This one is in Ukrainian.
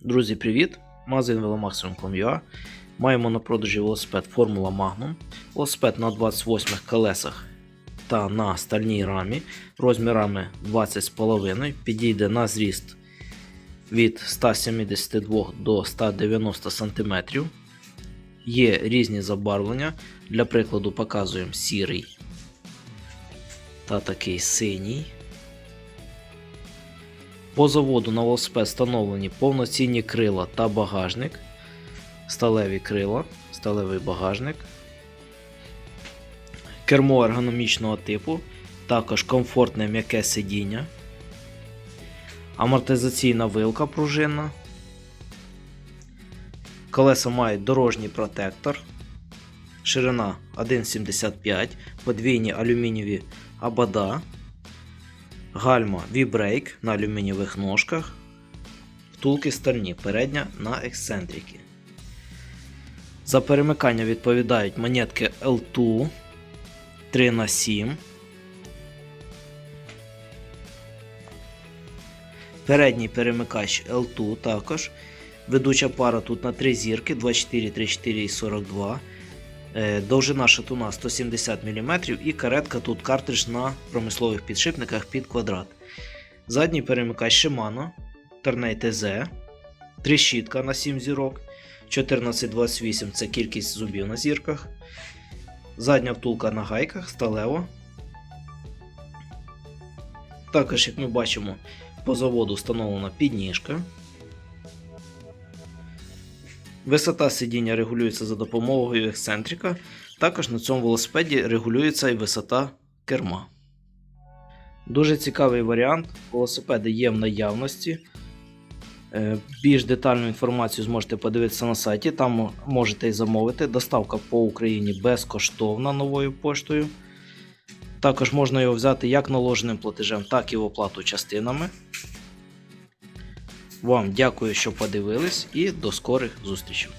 Друзі, привіт! Магазин velomaximum.com.ua Маємо на продажі велосипед Формула Magnum. Велосипед на 28 колесах та на стальній рамі розмірами 20,5 підійде на зріст від 172 до 190 см. Є різні забарвлення. Для прикладу показуємо сірий та такий синій. По заводу на велосипед встановлені повноцінні крила та багажник, сталеві крила, сталевий багажник, кермо ергономічного типу, також комфортне м'яке сидіння, амортизаційна вилка пружинна. Колеса мають дорожній протектор, ширина 1,75, подвійні алюмінієві абада. Гальма V-Brake на алюмінієвих ножках. Втулки стальні, передня на ексцентрики. За перемикання відповідають монетки L2 3х7. Передній перемикач L2 також. Ведуча пара тут на 3 зірки 24, 34 і 42. Е, Довжина шатуна 170 мм і каретка тут картридж на промислових підшипниках під квадрат. Задній перемикач Shimano, Ternay TZ, тріщітка на 7 зірок, 1428 це кількість зубів на зірках. Задня втулка на гайках, сталева. Також, як ми бачимо, по заводу встановлена підніжка. Висота сидіння регулюється за допомогою ексцентрика. Також на цьому велосипеді регулюється і висота керма. Дуже цікавий варіант. Велосипеди є в наявності. Е, Більш детальну інформацію зможете подивитися на сайті, там можете і замовити. Доставка по Україні безкоштовна новою поштою. Також можна його взяти як наложеним платежем, так і в оплату частинами. Вам дякую, що подивились, і до скорих зустрічей.